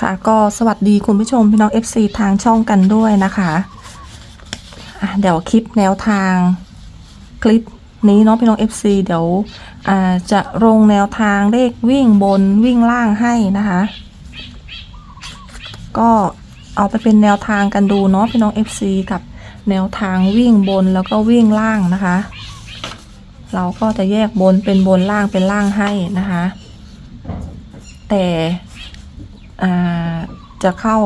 ค่ะก็สวัสดีคุณผู้ชมพี่น้อง FC ทางช่องกันด้วยนะคะะเดี๋ยวคลิปแนวทางคลิปนี้เนาะพี่น้อง FC เดี๋ยวจะลงแนวทางเลขวิ่งบนวิ่งล่างให้นะคะ ก็เอาไปเป็นแนวทางกันดูเนาะพี่น้อง FC กับแนวทางวิ่งบนแล้วก็วิ่งล่างนะคะ เราก็จะแยกบนเป็นบนล่างเป็นล่างให้นะคะ แต่ จะเข้า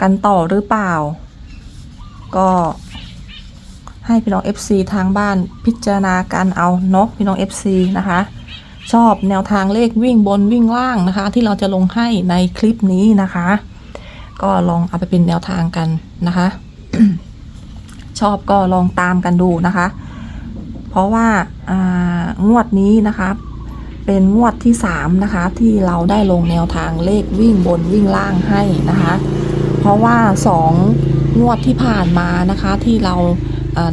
กันต่อหรือเปล่า ก็ให้พี่น้อง FC ทางบ้านพิจารณากันเอาเนาะพี่น้อง FC นะคะ ชอบแนวทางเลขวิ่งบนวิ่งล่างนะคะ ที่เราจะลงให้ในคลิปนี้นะคะ ก็ลองเอาไปเป็นแนวทางกันนะคะ ชอบก็ลองตามกันดูนะคะ เพราะว่างวดนี้นะคะ เป็นงวดที่ 3 นะคะ ที่เราได้ลงแนวทางเลขวิ่งบนวิ่งล่างให้นะคะ เพราะว่า 2 งวดที่ผ่านมานะคะที่เรา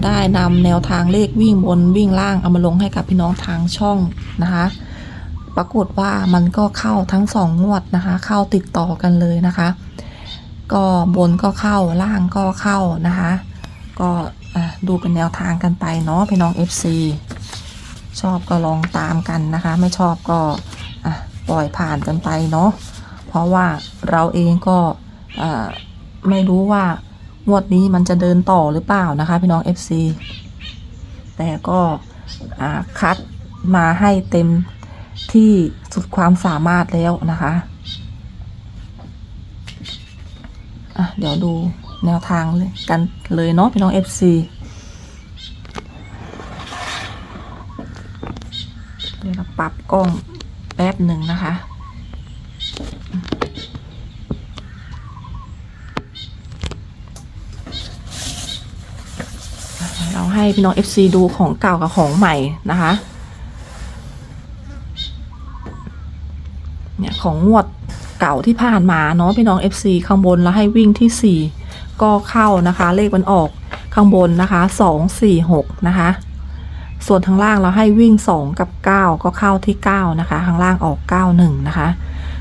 ได้นำแนวทางเลขวิ่งบนวิ่งล่างเอามาลงให้กับพี่น้องทางช่องนะคะ ปรากฏว่ามันก็เข้าทั้ง2งงวดนะคะ เข้าติดต่อกันเลยนะคะ ก็บนก็เข้าล่างก็เข้านะคะ ก็ดูเป็นแนวทางกันไปเนาะพี่น้อง FC ชอบก็ลองตามกันนะคะ ไม่ชอบก็ปล่อยผ่านกันไปเนาะเพราะว่าเราเองก็ไม่รู้ว่างวดนี้มันจะเดินต่อหรือเปล่านะคะพี่น้อง FC แต่ก็คัดมาให้เต็มที่สุดความสามารถแล้วนะคะะเดี๋ยวดูแนวทางเลยกันเลยเนาะพี่น้อง FC เดี๋ยวเราปรับกล้องแป๊บหนึ่งนะคะ เราให้พี่น้อง FC ดูของเก่ากับของใหม่นะคะเนี่ยของงวดเก่าที่ผ่านมาเนาะพี่น้อง FC ข้างบนแล้วให้วิ่งที่ 4 ก็เข้านะคะ เลขมันออกข้างบนนะคะ 2 4 6 นะคะ ส่วนทางล่างเราให้วิ่ง 2 กับ 9 ก็เข้าที่ 9 นะคะข้างล่างออก 91 นะคะ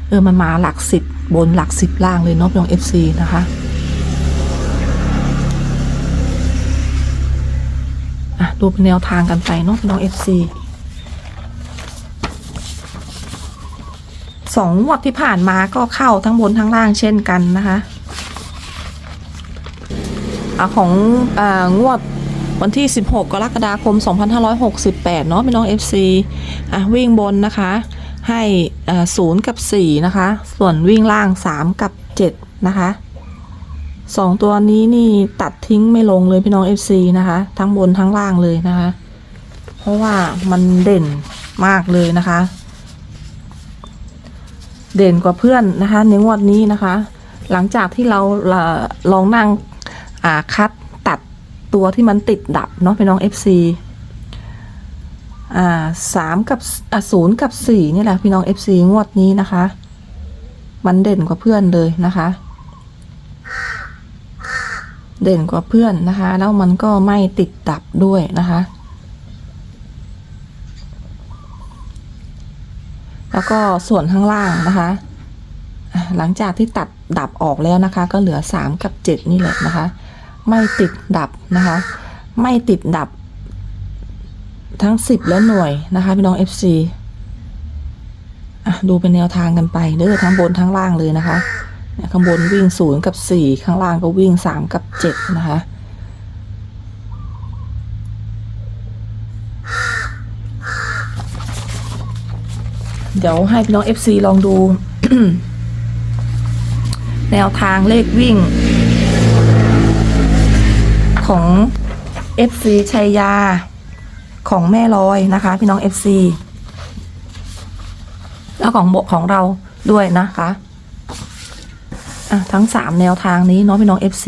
เออ มันมาหลัก 10 บนหลัก 10 ล่างเลยนาะพี่น้อง FC นะคะดูเป็นแนวทางกันไปเนาะพี่น้อง FC สองงวดที่ผ่านมาก็เข้าทั้งบนทั้งล่างเช่นกันนะคะอของอ่างวด วันที่ 16 กรกฎาคม 2568 เนาะพี่น้อง FC อะวิ่งบนนะคะ ให้อ่า0กับ 4 นะคะ ส่วนวิ่งล่าง 3 กับ 7 นะคะสองตัวนี้นี่ตัดทิ้งไม่ลงเลยพี่น้อง FC นะคะ ทั้งบนทั้งล่างเลยนะคะ เพราะว่ามันเด่นมากเลยนะคะ เด่นกว่าเพื่อนนะคะในงวดนี้นะคะ หลังจากที่เราลองนั่งอ่าคัด ตัวที่มันติดดับเนาะพี่น้อง FC อ่าสามกับอ่าศูนย์กับสี่นี่แหละพี่น้อง FC งวดนี้นะคะ มันเด่นกว่าเพื่อนเลยนะคะ เด่นกว่าเพื่อนนะคะ แล้วมันก็ไม่ติดดับด้วยนะคะแล้วก็ส่วนข้างล่างนะคะอะหลังจากที่ตัดดับออกแล้วนะคะ ก็เหลือ 3 กับ 7 นี่แหละนะคะ ไม่ติดดับนะคะ ไม่ติดดับ ทั้ง10และหน่วยนะคะพี่น้อง FC อะดูเป็นแนวทางกันไปเด้อทั้งบนทั้งล่างเลยนะคะเนี่ยข้างบนวิ่ง0กับ4ข้างล่างก็วิ่ง3กับ7นะคะเดี๋ยวให้พี่น้อง FC ลองดู แนวทางเลขวิ่ง ของ FC ชัยยา ของแม่ลอยนะคะ พี่น้อง FC แล้วของบของเราด้วยนะคะอะทั้งสามแนวทางนี้เนาะพี่น้อง FC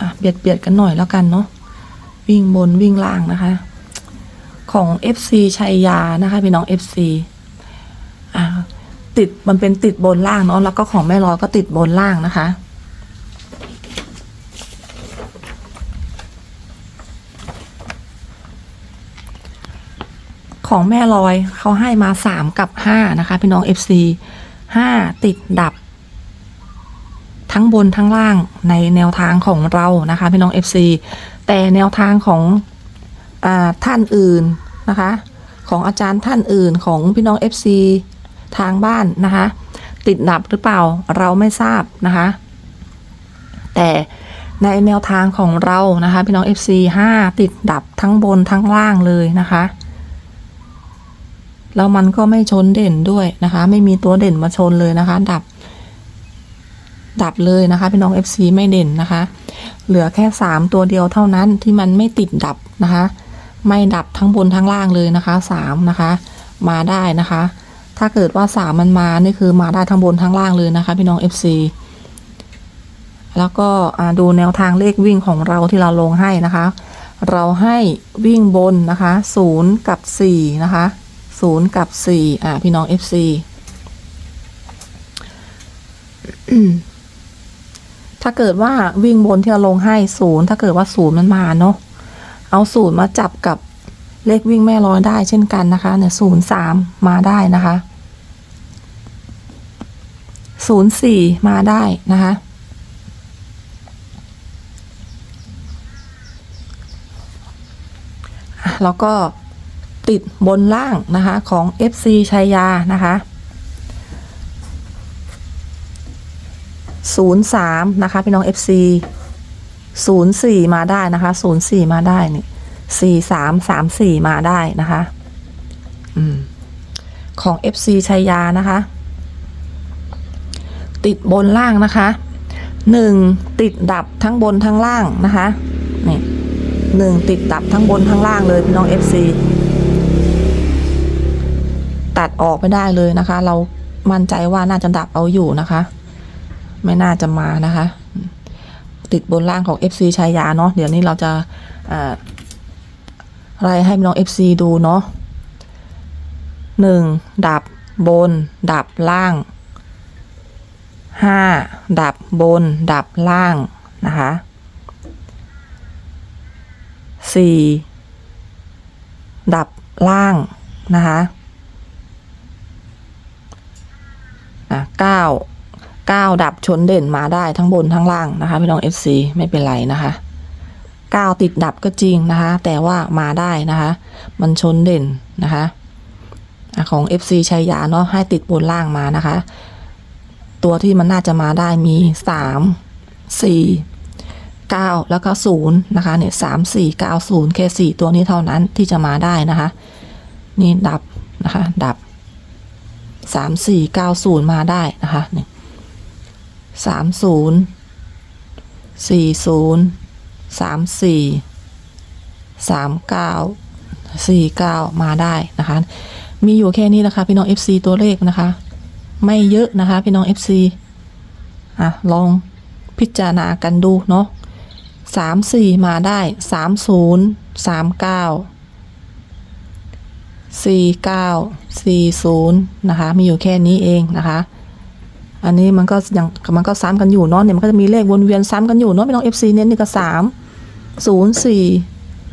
อะเบียดเบียดกันหน่อยแล้วกันเนาะวิ่งบนวิ่งล่างนะคะ ของ FC ชัยยานะคะ พี่น้อง FC อ่า ติดมันเป็นติดบนล่างเนาะแล้วก็ของแม่ลอยก็ติดบนล่างนะคะ ของแม่ลอยเขาให้มาสามกับห้านะคะพี่น้อง FC ห้าติดดับ ทั้งบนทั้งล่างในแนวทางของเรานะคะพี่น้อง FC แต่แนวทางของอท่านอื่นนะคะ ของอาจารย์ท่านอื่นของพี่น้อง FC ทางบ้านนะคะ ติดดับหรือเปล่าเราไม่ทราบนะคะ แต่ในแนวทางของเรานะคะพี่น้อง FC 5 ติดดับทั้งบนทั้งล่างเลยนะคะ แล้วมันก็ไม่ชนเด่นด้วยนะคะ ไม่มีตัวเด่นมาชนเลยนะคะ ดับ ดับเลยนะคะพี่น้อง FC ไม่เด่นนะคะ เหลือแค่ 3 ตัวเดียวเท่านั้นที่มันไม่ติดดับนะคะ ไม่ดับทั้งบนทั้งล่างเลยนะคะ3นะคะ มาได้นะคะ ถ้าเกิดว่า3มันมา นี่คือมาได้ทั้งบนทั้งล่างเลยนะคะ พี่น้อง FC แล้วก็ดูแนวทางเลขวิ่งของเราที่เราลงให้นะคะ เราให้วิ่งบนนะคะ0กับ4นะคะ0กับ4อ่าพี่น้อง FC ถ้าเกิดว่าวิ่งบนที่เราลงให้ศูนย์ถ้าเกิดว่าศูนย์มันมาเนาะเอาศูนย์มาจับกับ เลขวิ่งแม่ร้อยได้เช่นกันนะคะเนี่ยศูนย์สามมาได้นะคะศูนย์สี่มาได้นะคะอะแล้วก็ติดบนล่างนะคะของ FC ชัยยานะคะ03นะคะพี่น้อง FC 04 มาได้นะคะ 04 มาได้นี่ 43 34มสามสี่มาได้นะคะอของ FC ชัยยานะคะ ติดบนล่างนะคะ1ติดดับทั้งบนทั้งล่างนะคะนี่หนึ่งติดดับทั้งบนทั้งล่างเลยพี่น้อง FC ตัดออกไม่ได้เลยนะคะ เรามั่นใจว่าน่าจะดับเอาอยู่นะคะ ไม่น่าจะมานะคะ ติดบนล่างของ FC ชายาเนาะเดี๋ยวนี้เราจะ ไล่ให้น้อง FC ดูเนาะหนึ่งดับบน ดับล่างห้าดับบน ดับล่าง นะคะสี่ดับล่าง นะคะอะเก้าเก้าดับชนเด่นมาได้ทั้งบนทั้งล่างนะคะพี่น้อง FC ไม่เป็นไรนะคะ เก้าติดดับก็จริงนะคะ แต่ว่ามาได้นะคะ มันชนเด่นนะคะอะของ FC ชัยยาเนาะให้ติดบนล่างมานะคะ ตัวที่มันน่าจะมาได้มีสามสี่เก้าแล้วก็ศูนย์นะคะเนี่ยสามสี่เก้าศูนย์แค่สี่ตัวนี้เท่านั้นที่จะมาได้นะคะ นี่ดับนะคะ ดับสามสี่เก้าศูนย์มาได้นะคะเนี่ยสามศูนย์สี่ศูนย์ สามสี่สามเก้าสี่เก้ามาได้นะคะ มีอยู่แค่นี้นะคะ พี่น้อง FC ตัวเลขนะคะ ไม่เยอะนะคะ พี่น้อง FC อะ ลองพิจารณากันดูเนาะสามสี่มาได้สามศูนย์สามเก้าสี่เก้าสี่ศูนย์นะคะ มีอยู่แค่นี้เองนะคะ อันนี้มันก็ยังมันก็ซ้ำกันอยู่เนาะเนี่ยมันก็จะมีเลขวนเวียนซ้ำกันอยู่เนาะพี่น้องเอฟซีเนี่ยนี่ก็สามศูนย์สี่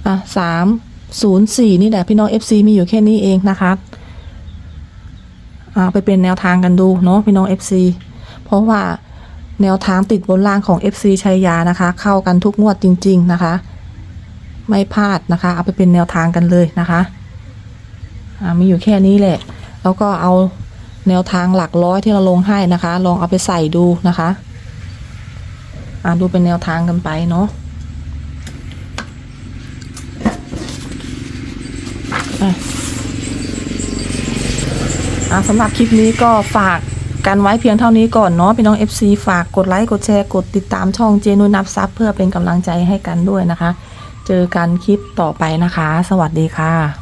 อะสามศูนย์สี่นี่แหละพี่น้องเอฟซีมีอยู่แค่นี้เองนะคะอ่าไปเป็นแนวทางกันดูเนาะพี่น้องเอฟซีเพราะว่าแนวทางติดบนล่างของ FC ชัยยานะคะ เข้ากันทุกงวดจริง ๆนะคะ ไม่พลาดนะคะ เอาไปเป็นแนวทางกันเลยนะคะ อ่ามีอยู่แค่นี้แหละ แล้วก็เอา แนวทางหลักร้อยที่เราลงให้นะคะ ลองเอาไปใส่ดูนะคะ อ่าดูเป็นแนวทางกันไปเนาะอะสำหรับคลิปนี้ก็ฝากกันไว้เพียงเท่านี้ก่อนเนาะพี่น้อง FC ฝากกดไลค์กดแชร์กดติดตามช่องเจนุนับซับเพื่อเป็นกำลังใจให้กันด้วยนะคะ เจอกันคลิปต่อไปนะคะ สวัสดีค่ะ